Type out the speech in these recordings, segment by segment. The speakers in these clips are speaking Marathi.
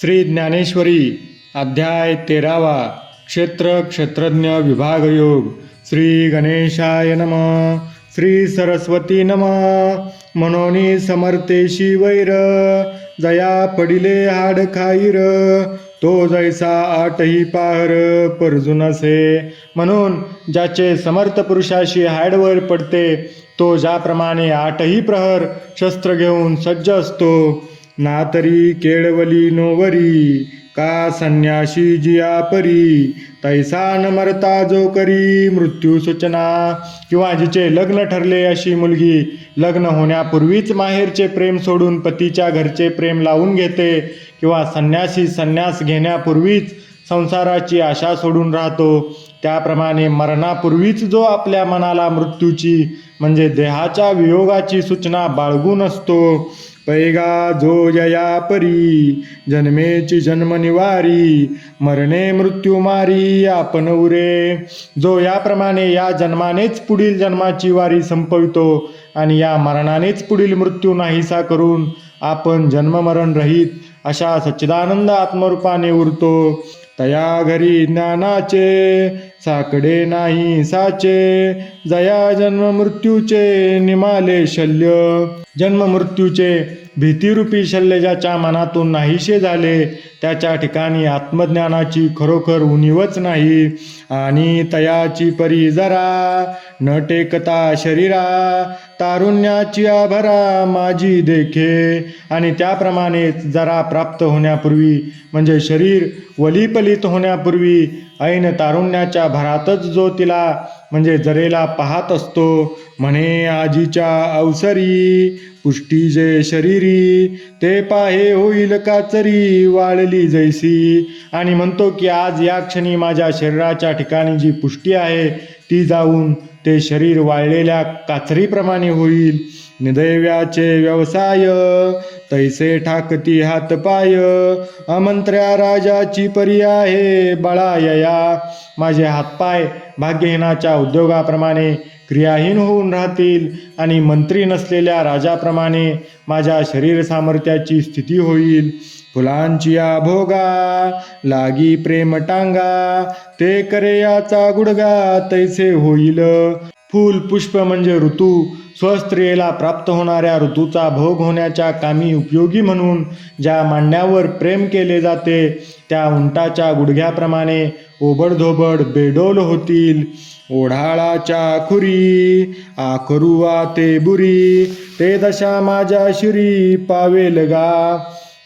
श्री ज्ञानेश्वरी अध्याय तेरावा क्षेत्र क्षेत्रज्ञ विभाग योग. श्री गणेशाय नम. श्री सरस्वती नम. मनोनी समर्थेशी वैर जया पडिले हाड खाईर. तो जैसा आठही पाहर परजुनसे म्हणून ज्याचे समर्थ पुरुषाशी हाडवर पडते तो ज्याप्रमाणे आठही प्रहर शस्त्र घेऊन सज्ज असतो. ना तरी केळवली नोवरी का संन्याशी जिया परी? तैसा न मरता जो करी मृत्यू सूचना. किंवा जिचे लग्न ठरले अशी मुलगी लग्न होण्यापूर्वीच माहेरचे प्रेम सोडून पतीच्या घरचे प्रेम लावून घेते. किंवा संन्यासी संन्यास घेण्यापूर्वीच संसाराची आशा सोडून राहतो. त्याप्रमाणे मरणापूर्वीच जो आपल्या मनाला मृत्यूची म्हणजे देहाच्या वियोगाची सूचना बाळगून असतो. पैगा जो जया परी जन्मेची जन्म निवारी मरणे मृत्यू मारी आपण उरे. जो याप्रमाणे या जन्मानेच पुढील जन्माची वारी संपवितो आणि या मरणानेच पुढील मृत्यू नाहीसा करून आपण जन्ममरण रहित अशा सच्चिदानंद आत्मरूपाने उरतो. तया घरी ज्ञानाचे साकडे नाही साचे. जया जन्म मृत्यूचे निमाले शल्य. जन्म मृत्यूचे भीतीरूपी शल्य ज्याच्या मनातून नाहीसे झाले त्याच्या ठिकाणी आत्मज्ञानाची खरोखर उणीवच नाही. आणि तयाची परी जरा न टेकता शरीरा तारुण्याची आभरा माझी देखे. आणि त्याप्रमाणे जरा प्राप्त होण्यापूर्वी म्हणजे शरीर वलीपलित होण्यापूर्वी ऐन तारुण्याच्या भरातच जो तिला म्हणजे जरेला पाहत असतो म्हणे आजीच्या अवसरी पुष्टी जे शरीरी ते पाहे होईल काचरी वाळली जैसी. आणि म्हणतो की आज या क्षणी माझ्या शरीराच्या ठिकाणी जी पुष्टी आहे ती जाऊन ते शरीर वाळलेल्या काचरीप्रमाणे होईल. निदैव्याचे व्यवसाय तैसे ठाकती हातपाय अमंत्र्या राजाची परी आहे बळायया. माझे हातपाय भाग्यहीनाच्या उद्योगाप्रमाणे क्रियाहीन होऊन राहतील आणि मंत्री नसलेल्या राजाप्रमाणे माझ्या शरीर सामर्थ्याची स्थिती होईल. फुलांची भोगा लागी प्रेम टांगा ते करे याचा गुडगा तैसे होईल. फूल पुष्प म्हणजे ऋतू स्वस्त्रियेला प्राप्त होणाऱ्या ऋतूचा भोग होण्याच्या कामी उपयोगी म्हणून ज्या मांडण्यावर प्रेम केले जाते त्या उंटाच्या गुडघ्याप्रमाणे ओबडधोबड बेडोल होतील. ओढाळाच्या खुरी आखरुवा ते बुरी ते दशा माझ्या शिरी पावेल गा.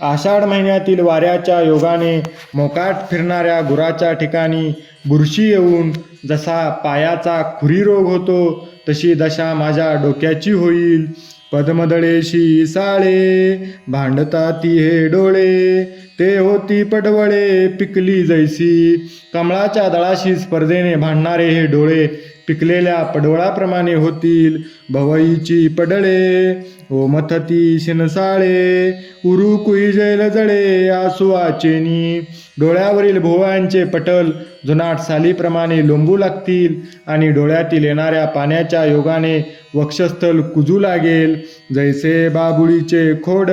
आषाढ महिन्यातील वाऱ्याच्या योगाने मोकाट फिरणाऱ्या गुराच्या ठिकाणी बुरशी येऊन जसा पायाचा खुरी रोग होतो तशी दशा माझ्या डोक्याची होईल. पद्मदळेशी साळे भांडता ती हे डोळे. ते होती पडवळे पिकली जैसी. कमळाच्या दळाशी स्पर्धेने भांडणारे हे डोळे पिकलेल्या पडवळाप्रमाणे होतील भवईची पडळे. ओ मथती शिनसाळे उरू कुईजैल जळे आसुआ चेनी डोळ्यावरील भोवळ्यांचे पटल जुनाट सालीप्रमाणे लोंबू लागतील आणि डोळ्यातील येणाऱ्या पाण्याच्या योगाने वक्षस्थल कुजू लागेल. जैसे बाबुळीचे खोड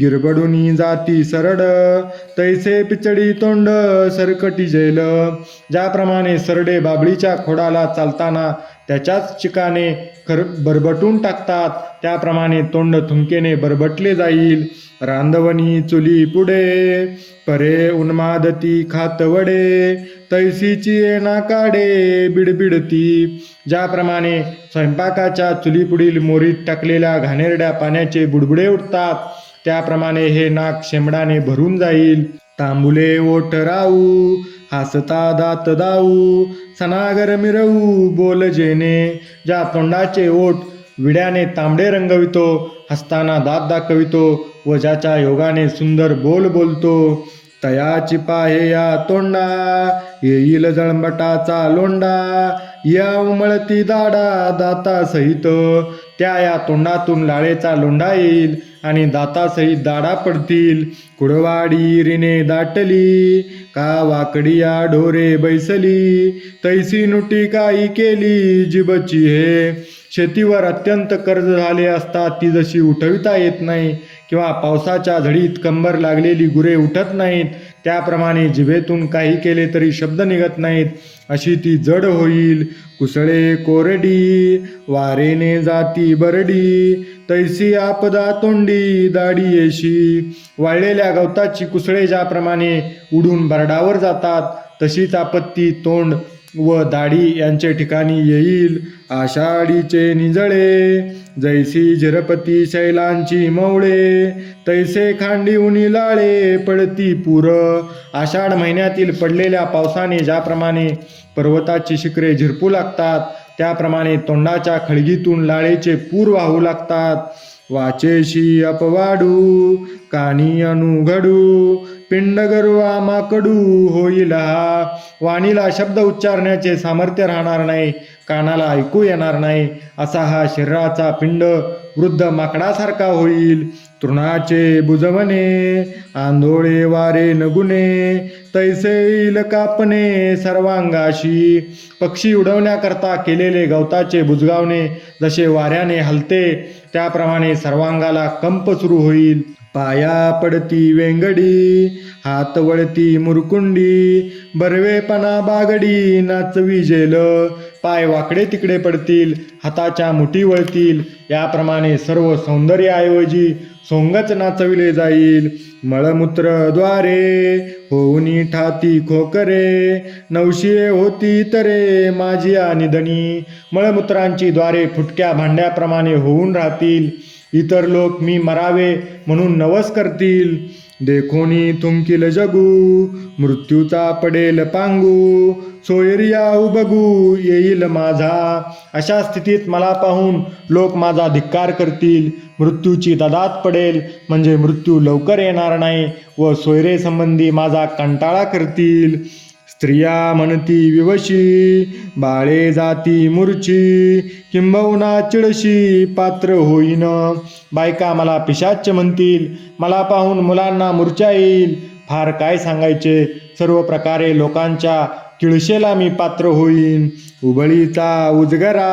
गिरबडुनी जाती सरड तैसे पिचडी तोंड सरकटी जैल. ज्याप्रमाणे सरडे बाबळीच्या खोडाला चालताना त्याच्याच चिकाने खर बरबटून टाकतात त्याप्रमाणे तोंड थुंकेने बरबटले जाईल. रांदवणी चुली पुढे परे उन्मादती खातवडे तैसीची येणा काडे बिडबिडती. ज्याप्रमाणे स्वयंपाकाच्या चुलीपुढील मोरीत टाकलेल्या घाणेरड्या पाण्याचे बुडबुडे उठतात त्याप्रमाणे हे नाक शेंबडाने भरून जाईल. तांबुले ओट राऊ हसता दात दाऊ सनागर मिरवू बोल जेने ज्या तोंडाचे ओठ विड्याने तांबडे रंगवितो हसताना दात दाखवितो व ज्याच्या योगाने सुंदर बोल बोलतो. तयाची पाहे या तोंडा येईल जळमटाचा लोंडा. या उमळती दाडा दाता सहित त्या या तोंडातून लाळेचा लोंढा येईल. आणि दातासहित दाडा पडतील. कुडवाडी रिने दाटली का वाकडिया ढोरे बैसली. तैसी नुटी काही केली जिबची हे. शेतीवर अत्यंत कर्ज झाले असता ती जशी उठविता येत नाही किंवा पावसाच्या झडीत कंबर लागलेली गुरे उठत नाहीत त्याप्रमाणे जिभेतून काही केले तरी शब्द निघत नाहीत. अशी ती जड होईल. कुसळे कोरडी वारेने जाती बरडी तैसी आपदा तोंडी दाडी येशी. वाळलेल्या गवताची कुसळे ज्याप्रमाणे उडून बरडावर जातात तशीच आपत्ती तोंड व दाढी यांचे ठिकाणी येईल. आषाढीचे निजळे जैसी झिरपती शैलांची मवळे तैसे खांडी उनी लाळे पडती पूर. आषाढ महिन्यातील पडलेल्या पावसाने ज्याप्रमाणे पर्वताची शिखरे झिरपू लागतात त्याप्रमाणे तोंडाच्या खळगीतून लाळेचे पूर वाहू लागतात. वाचेशी अपवाडू कानी अनुघडू पिंड गरुवा माकडू होईल. हा वाणीला शब्द उच्चारण्याचे सामर्थ्य राहणार नाही कानाला ऐकू येणार नाही. असा हा शरीराचा पिंड वृद्ध माकडासारखा होईल. तृणाचे बुजवणे आंधोळे वारे नगुणे तैसे कापणे सर्वांगाशी. पक्षी उडवण्याकरता केलेले गवताचे बुजगावणे जसे वाऱ्याने हलते त्याप्रमाणे सर्वांगाला कंप सुरू होईल. पाया पडती वेंगडी हात वळती मुरकुंडी बरवेपणा बागडी नाचवी जेल पाय वाकडे तिकडे पडतील हाताच्या मुठी वळतील. याप्रमाणे सर्व सौंदर्याऐवजी सोंगच नाचविले जाईल. मळमूत्रद्वारे होऊनी ठाती खोकरे नवशिये होती तरे माझी निधनी मळमूत्रांची द्वारे फुटक्या भांड्याप्रमाणे होऊन राहतील. इतर लोक मी मरावे म्हणून नवस करतील. देखोनी थुंकील जगू मृत्यूचा पडेल पांगू. सोयरिया उबगू येईल माझा. अशा स्थितीत मला पाहून लोक माझा धिक्कार करतील. मृत्यूची ददात पडेल म्हणजे मृत्यू लवकर येणार नाही व सोयरेसंबंधी माझा कंटाळा करतील. स्त्रिया म्हणती विवशी बाळे जाती मूर्छी किंबहुना चिडशी पात्र होईन. बायका मला पिशाच म्हणतील मला पाहून मुलांना मूर्छा येईल. फार काय सांगायचे सर्व प्रकारे लोकांच्या किळशेला मी पात्र होईन. उबळीचा उजगरा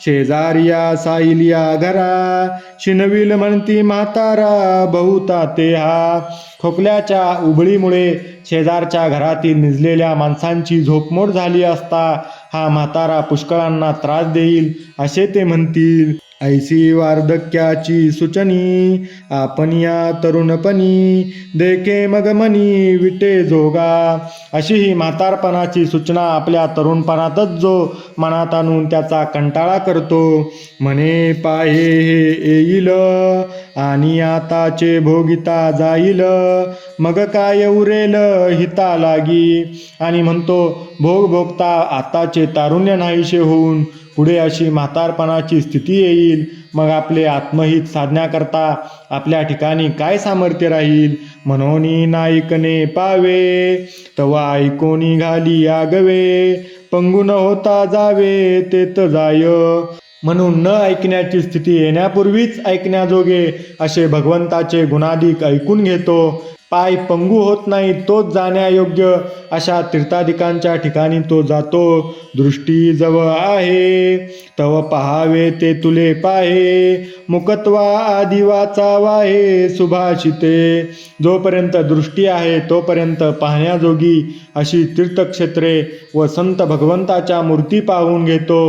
शेजारिया साईलिया घरा. शिनविल म्हणती म्हातारा बहुता ते हा खोकल्याच्या उबळीमुळे शेजारच्या घरातील निजलेल्या माणसांची झोपमोड झाली असता हा म्हातारा पुष्कळांना त्रास देईल असे ते म्हणतील. ऐसी वार्धक्याची सुचनी आपण या तरुणपणी देखे मगमनी विटे जोगा. अशी ही म्हातारपणाची सूचना आपल्या तरुणपणातच जो मनात आणून त्याचा कंटाळा करतो. म्हणे पाहे हे येईल. आणि आताचे भोगिता जाईल. मग काय उरेल हिता लागी? आणि म्हणतो भोग भोगता आताचे तारुण्य नाहीशे होऊन पुढे अशी म्हातारपणाची स्थिती येईल. मग आपले आत्महित साधण्याकरता आपल्या ठिकाणी काय सामर्थ्य राहील? म्हणून नायकने पावे. तवा ऐकोनी घाली आगवे. पंगुन होता जावे तेत जाय. म्हणून न ऐकण्याची स्थिती येण्यापूर्वीच ऐकण्याजोगे असे भगवंताचे गुणाधिक ऐकून घेतो. पाय पंगू होत नाही तोच जाण्यायोग्य अशा तीर्थाधिकांच्या ठिकाणी तो जातो. दृष्टी जवळ आहे तव पहावे ते तुले पाहे. मुकत्वा आदि वाचावा हे सुभाषिते. जोपर्यंत दृष्टी आहे तोपर्यंत पाहण्याजोगी अशी तीर्थक्षेत्रे व संत भगवंताच्या मूर्ती पाहून घेतो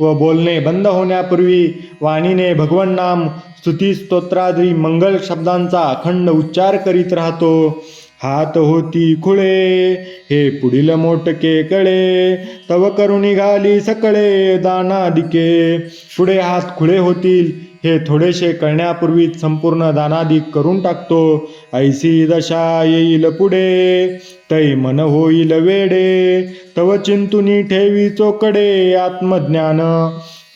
व बोलणे बंद होण्यापूर्वी वाणीने भगवन नाम स्तुती स्तोत्रादी मंगल शब्दांचा अखंड उच्चार करीत राहतो. हात होती खुळे हे पुढील मोटके कळे. तव करुणी घाली सकळे दानादिके. पुढे हात खुळे होतील हे थोडेसे कळण्यापूर्वीच संपूर्ण दानादिक करून टाकतो. ऐसी दशा येईल पुढे तै मन होईल वेडे. तव चिंतुनी ठेवी चोकडे आत्मज्ञान.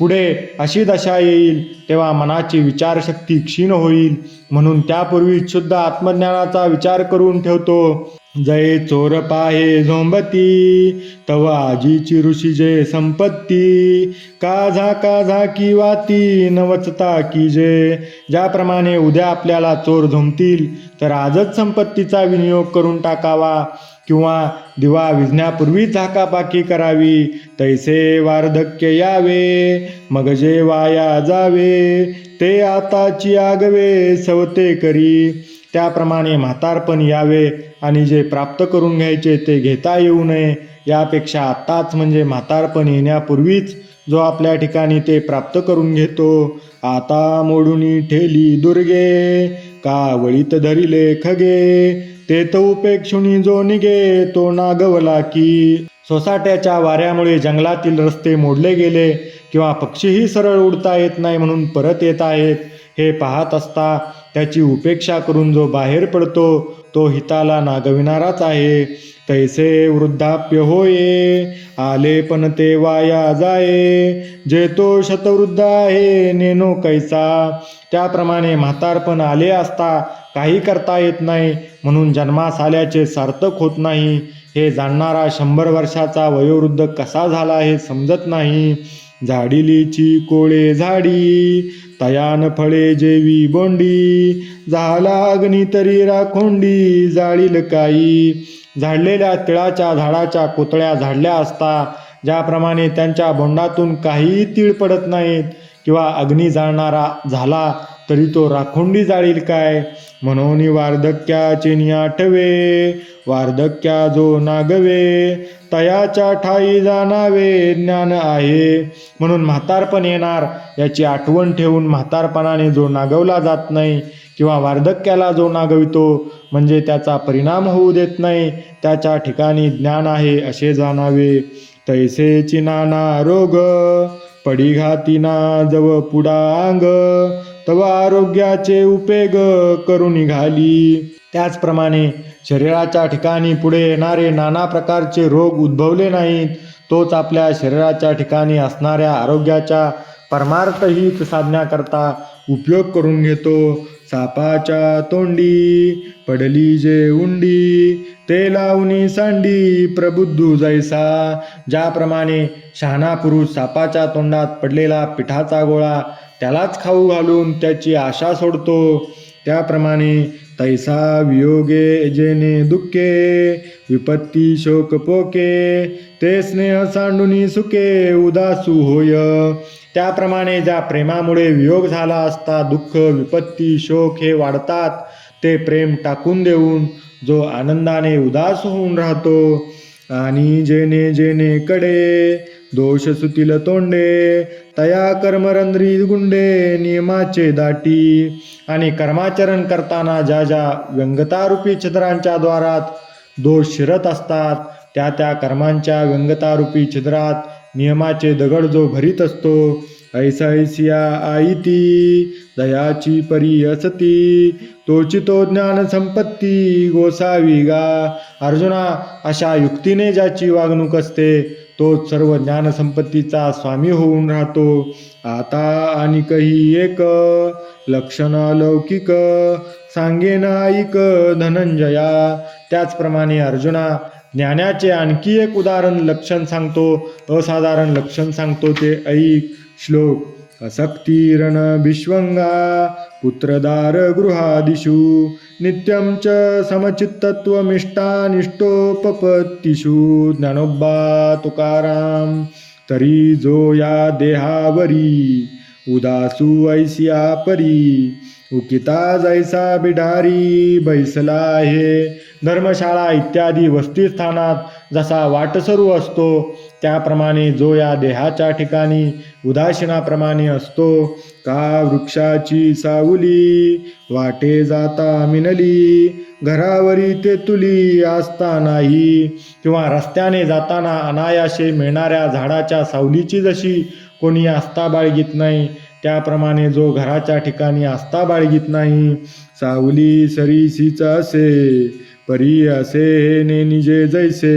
पुढे अशी दशा येईल तेव्हा मनाची विचारशक्ती क्षीण होईल. म्हणून त्यापूर्वी शुद्ध आत्मज्ञानाचा विचार करून ठेवतो. जय चोर पाहे झोंबती तव आजीची ऋषी जे संपत्ती. काझा काझा की वाती नवचता की जे ज्याप्रमाणे उद्या आपल्याला चोर झोंबतील तर आजच संपत्तीचा विनियोग करून टाकावा. किंवा दिवा विझण्यापूर्वी झाकापाकी करावी. तैसे वार्धक्य यावे मग जे वाया जावे ते आताची आगवे सवते करी. त्याप्रमाणे म्हातारपण यावे आणि जे प्राप्त करून घ्यायचे ते घेता येऊ नये यापेक्षा आत्ताच म्हणजे म्हातारपण येण्यापूर्वीच जो आपल्या ठिकाणी ते प्राप्त करून घेतो आता मोडूनी ठेली दुर्गे का वळीत धरिले खगे ते तो उपेक्षुणी जो निघे तो नागवला की. सोसाट्याच्या वाऱ्यामुळे जंगलातील रस्ते मोडले गेले किंवा पक्षीही सरळ उडता येत नाही म्हणून परत येत आहेत हे पाहत असता त्याची उपेक्षा करून जो बाहेर पडतो तो हिताला नागविणाराच आहे. तैसे वृद्धाप्य होये आले पण ते वाया जाये. जे तो शतवृद्ध आहे नेनो कैसा? त्याप्रमाणे म्हातारपण आले असता काही करता येत नाही. म्हणून जन्मास आल्याचे सार्थक होत नाही. हे जाणणारा शंभर वर्षाचा वयोवृद्ध कसा झाला हे समजत नाही. झाडिलीची कोळे झाडी तयान फळे जेवी बोंडी झाला अग्नी तरी राखोंडी जाळील काई. झाडलेल्या तिळाच्या झाडाच्या कोतळ्या झाडल्या असता ज्याप्रमाणे त्यांच्या बोंडातून काहीही तीळ पडत नाहीत किंवा अग्नी जाळणारा झाला तरी तो राखोंडी जाळील काय? म्हणून वार्धक्याचे आठवे वार्धक्या जो नागवे तयाच्या ठाई जाणावे ज्ञान आहे. म्हणून म्हातारपण येणार याची आठवण ठेवून म्हातारपणाने जो नागवला जात नाही किंवा वार्धक्याला जो नागवितो म्हणजे त्याचा परिणाम होऊ देत नाही त्याच्या ठिकाणी ज्ञान आहे असे जाणावे. तैसेची नाना रोग पडिघाती ना जव पुडा अंग तव आरोग्याचे उपेग करून निघाली त्याचप्रमाणे शरीराच्या ठिकाणी पुढे येणारे नाना प्रकारचे रोग उद्भवले नाहीत तोच आपल्या शरीराच्या ठिकाणी असणाऱ्या आरोग्याच्या परमार्थहित साधण्याकरता उपयोग करून घेतो. सापाच्या तोंडी पडली जे उंडी ते लावणी सांडी प्रबुद्धू जैसा. ज्याप्रमाणे शहाणा पुरुष सापाच्या तोंडात पडलेला पिठाचा गोळा त्यालाच खाऊ घालून त्याची आशा सोडतो. त्याप्रमाणे तैसा वियोगे जेने दुःखे विपत्ती शोक पोके ते स्नेह सांडुनी सुके उदासू होय. त्याप्रमाणे ज्या प्रेमामुळे वियोग झाला असता दुःख विपत्ती शोक हे वाढतात ते प्रेम टाकून देऊन जो आनंदाने उदास होऊन राहतो आणि जेने जेने कडे दोष सुतील तोंडे तया कर्मरंद्री गुंडे नियमाचे दाटी. आणि कर्माचरण करताना ज्या ज्या व्यंगतारूपी छिद्रांच्या द्वारात दोष शिरत असतात त्या त्या कर्मांच्या व्यंगतारूपी छिद्रात नियमाचे दगड जो भरीत असतो ऐसा ऐसिया आईती दयाची परी असती. तोची तो ज्ञान संपत्ती गोसावी गा. अर्जुना अशा युक्तीने ज्याची वागणूक असते तोच सर्व ज्ञानसंपत्तीचा स्वामी होऊन राहतो. आता आणि कही एक लक्षण लौकिक सांगे नाईक धनंजया. त्याचप्रमाणे अर्जुना ज्ञानाचे आणखी एक उदाहरण लक्षण सांगतो असाधारण लक्षण सांगतो ते ऐक श्लोक. असक्तिरण विश्वंगा पुत्रदार गृहादिषु नित्यं च समचित्तत्वमिष्टानिष्टोपपत्तिषु ज्ञानोब्बा तुकाराम तरी जो या देहावरी उदासू ऐसिया परी उकिता जैसा बिडारी बैसला आहे। धर्मशाळा इत्यादी वस्तीस्थानात जसा वाटसरू असतो त्याप्रमाणे जो या देहाच्या ठिकाणी उदासीनाप्रमाणे असतो का वृक्षाची सावली वाटे जाता मिनली घरावरी ते तुली असता नाही किंवा रस्त्याने जाताना अनायाशे मिळणाऱ्या झाडाच्या सावलीची जशी कोणी आस्था बाळगीत नाही त्याप्रमाणे जो घराच्या ठिकाणी आस्था बाळगीत नाही सावली सरीसीच असे परी असे हे ने निजे जैसे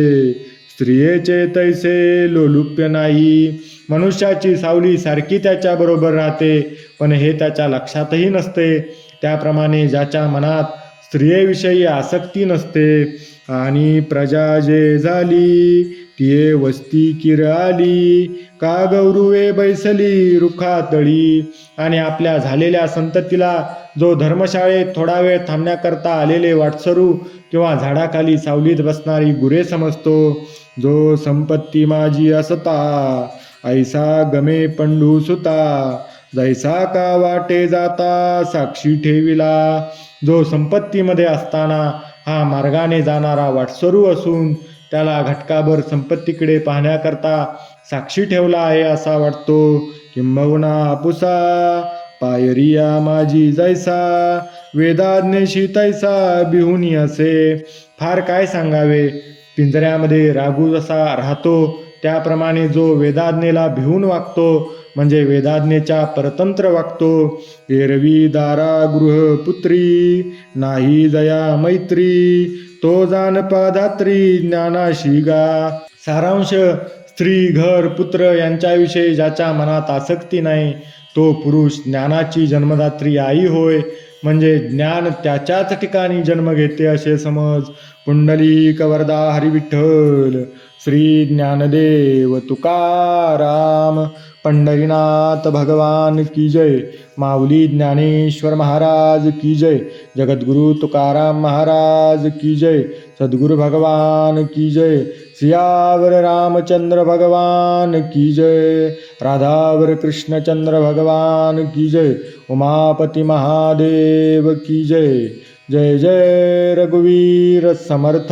स्त्रियेचे तैसे लोलुप्य नाही. मनुष्याची सावली सारखी त्याच्याबरोबर राहते पण हे त्याच्या लक्षातही नसते. त्याप्रमाणे ज्याच्या मनात स्त्रियेविषयी आसक्ती नसते आणि प्रजा जे झाली तिये वस्ती किर आली का गौरुवे बैसली रुखातळी? आणि आपल्या झालेल्या संततीला जो धर्मशाळेत थोडा वेळ थांबण्याकरता आलेले वाटसरू किंवा झाडाखाली सावलीत बसणारी गुरे समजतो. जो संपत्ती माझी असता ऐसा गमे पंडू सुता. जैसा का वाटे जाता साक्षी ठेविला. जो संपत्तीमध्ये असताना हा मार्गाने जाणारा वाटसरू असून त्याला घटकाभर संपत्तीकडे पाहण्याकरता साक्षी ठेवला आहे असा वाटतो. किंबहुना आपुसा पायरिया माझी जैसा वेदाज्ञेशी तैसा बिहुनी असे. फार काय सांगावे? पिंजऱ्यामध्ये रागू जसा राहतो त्याप्रमाणे जो वेदाज्ञेला भिवून वागतो म्हणजे वेदाज्ञेच्या परतंत्र वागतो एरवी दारा गृह पुत्री नाही जया मैत्री तो जानपा पादात्री ज्ञानाशी गा सारांश स्त्री घर पुत्र यांच्याविषयी ज्याच्या मनात आसक्ती नाही तो पुरुष ज्ञानाची जन्मदात्री आई होय म्हणजे ज्ञान त्याच्याच ठिकाणी जन्म घेते असे समज. पुंडलिक वरदा हरिविठ्ठल श्री ज्ञानदेव तुकाराम पंढरीनाथ भगवान की जय माऊली ज्ञानेश्वर महाराज की जय जगद्गुरु तुकाराम महाराज की जय सद्गुरु भगवान की जय सियावर रामचंद्र भगवान की जय राधावर कृष्णचंद्र भगवान की जय उमापति महादेव की जय। जय जय रघुवीर समर्थ।